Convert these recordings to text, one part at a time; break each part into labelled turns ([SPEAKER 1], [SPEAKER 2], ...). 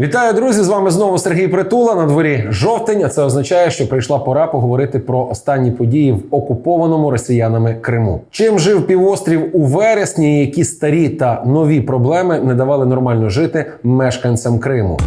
[SPEAKER 1] Вітаю, друзі! З вами знову Сергій Притула. На дворі жовтень. А це означає, що прийшла пора поговорити про останні події в окупованому росіянами Криму. Чим жив півострів у вересні, які старі та нові проблеми не давали нормально жити мешканцям Криму.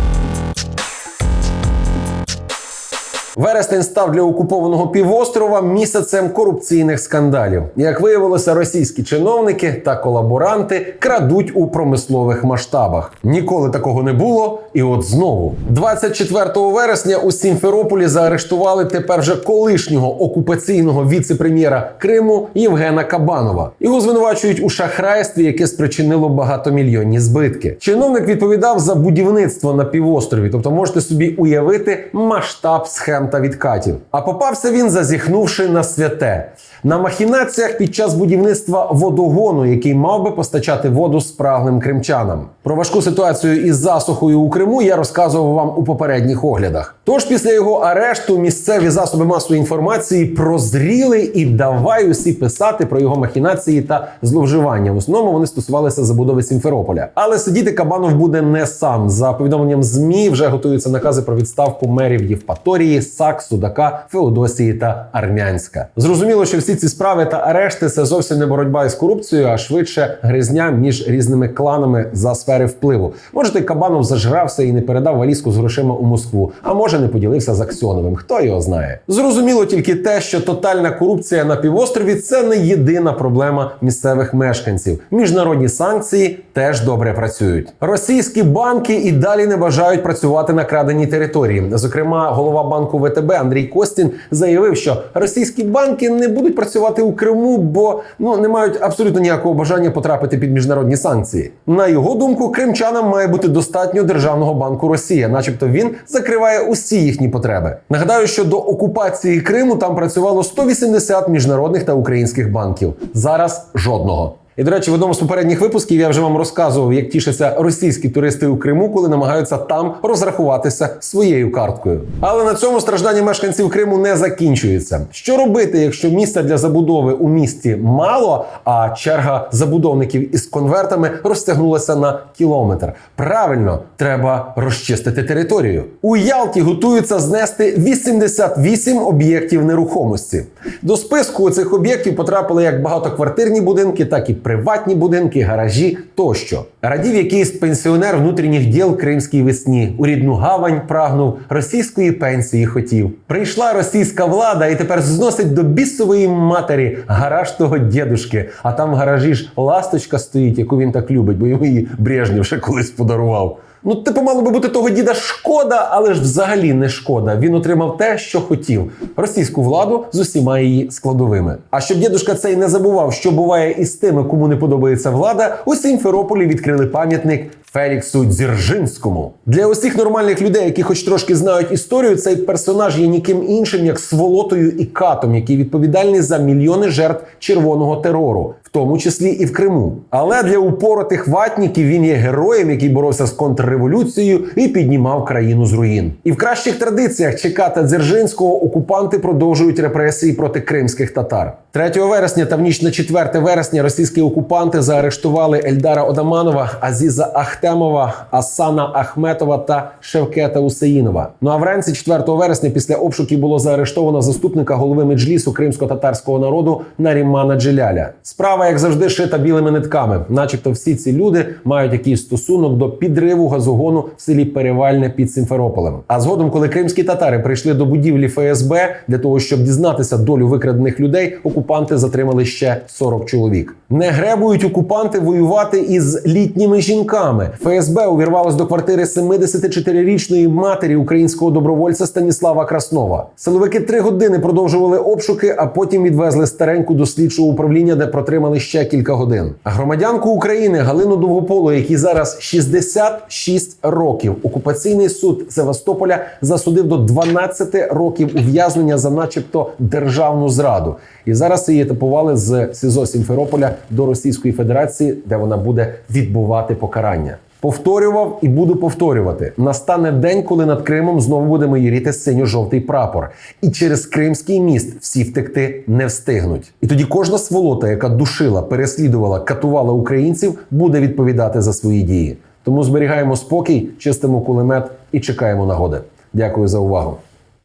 [SPEAKER 1] Вересень став для окупованого півострова місяцем корупційних скандалів. Як виявилося, російські чиновники та колаборанти крадуть у промислових масштабах. Ніколи такого не було, і от знову 24 вересня у Сімферополі заарештували тепер вже колишнього окупаційного віце-прем'єра Криму Євгена Кабанова. Його звинувачують у шахрайстві, яке спричинило багатомільйонні збитки. Чиновник відповідав за будівництво на півострові, тобто можете собі уявити масштаб схем та відкатів. А попався він, зазіхнувши на святе. На махінаціях під час будівництва водогону, який мав би постачати воду спраглим кримчанам. Про важку ситуацію із засухою у Криму я розказував вам у попередніх оглядах. Тож після його арешту місцеві засоби масової інформації прозріли і давай усі писати про його махінації та зловживання. В основному вони стосувалися забудови Сімферополя. Але сидіти Кабанов буде не сам. За повідомленням змі вже готуються накази про відставку мерів Євпаторії, Сак, Судака, Феодосії та Армянська. Зрозуміло, що всі ці справи та арешти це зовсім не боротьба із корупцією, а швидше гризня між різними кланами за сфери впливу. Може, той Кабанов зажрався і не передав валізку з грошима у Москву, а може не поділився з Аксьоновим. Хто його знає? Зрозуміло тільки те, що тотальна корупція на півострові це не єдина проблема місцевих мешканців. Міжнародні санкції теж добре працюють. Російські банки і далі не бажають працювати на краденій території. Зокрема, голова банку ВТБ Андрій Костін заявив, що російські банки не будуть працювати у Криму, бо ну не мають абсолютно ніякого бажання потрапити під міжнародні санкції. На його думку, кримчанам має бути достатньо державного банку Росія, начебто він закриває усі їхні потреби. Нагадаю, що до окупації Криму там працювало 180 міжнародних та українських банків. Зараз жодного. І, до речі, в одному з попередніх випусків я вже вам розказував, як тішаться російські туристи у Криму, коли намагаються там розрахуватися своєю карткою. Але на цьому страждання мешканців Криму не закінчується. Що робити, якщо місця для забудови у місті мало, а черга забудовників із конвертами розтягнулася на кілометр? Правильно, треба розчистити територію. У Ялті готуються знести 88 об'єктів нерухомості. До списку цих об'єктів потрапили як багатоквартирні будинки, так і приватні будинки, гаражі тощо. Радів якийсь пенсіонер внутрішніх діл кримській весні. У рідну гавань прагнув російської пенсії хотів. Прийшла російська влада і тепер зносить до бісової матері гараж того дідушки. А там в гаражі ж ласточка стоїть, яку він так любить, бо йому її Брежнєв ще колись подарував. Ну, типу, мало би бути того діда шкода, але ж взагалі не шкода. Він отримав те, що хотів: російську владу з усіма її складовими. А щоб дідушка цей не забував, що буває із тими, кому не подобається влада, у Сімферополі відкрили пам'ятник. Феліксу Дзержинському для усіх нормальних людей, які хоч трошки знають історію, цей персонаж є ніким іншим, як сволотою і катом, який відповідальний за мільйони жертв червоного терору, в тому числі і в Криму. Але для упоротих ватників він є героєм, який боровся з контрреволюцією і піднімав країну з руїн. І в кращих традиціях чекати Дзержинського окупанти продовжують репресії проти кримських татар. 3 вересня та в ніч на 4 вересня російські окупанти заарештували Ельдара Одаманова, Азіза Ахтемова, Асана Ахметова та Шевкета Усеїнова. Ну а вранці 4 вересня після обшуків було заарештовано заступника голови меджлісу кримсько-татарського народу Нарімана Джиляля. Справа, як завжди, шита білими нитками, начебто, всі ці люди мають якийсь стосунок до підриву газогону в селі Перевальне під Сімферополем. А згодом, коли кримські татари прийшли до будівлі ФСБ для того, щоб дізнатися долю викрадених людей, окупанти затримали ще 40 чоловік. Не гребують окупанти воювати із літніми жінками. ФСБ увірвалось до квартири 74-річної матері українського добровольця Станіслава Краснова. Силовики три години продовжували обшуки, а потім відвезли стареньку до слідчого управління, де протримали ще кілька годин. Громадянку України Галину Довгополу, якій зараз 66 років, окупаційний суд Севастополя засудив до 12 років ув'язнення за, начебто, державну зраду. І зараз її етапували з СІЗО Сімферополя до Російської Федерації, де вона буде відбувати покарання. Повторював і буду повторювати. Настане день, коли над Кримом знову буде майоріти синьо-жовтий прапор, і через Кримський міст всі втекти не встигнуть. І тоді кожна сволота, яка душила, переслідувала, катувала українців, буде відповідати за свої дії. Тому зберігаємо спокій, чистимо кулемет і чекаємо нагоди. Дякую за увагу.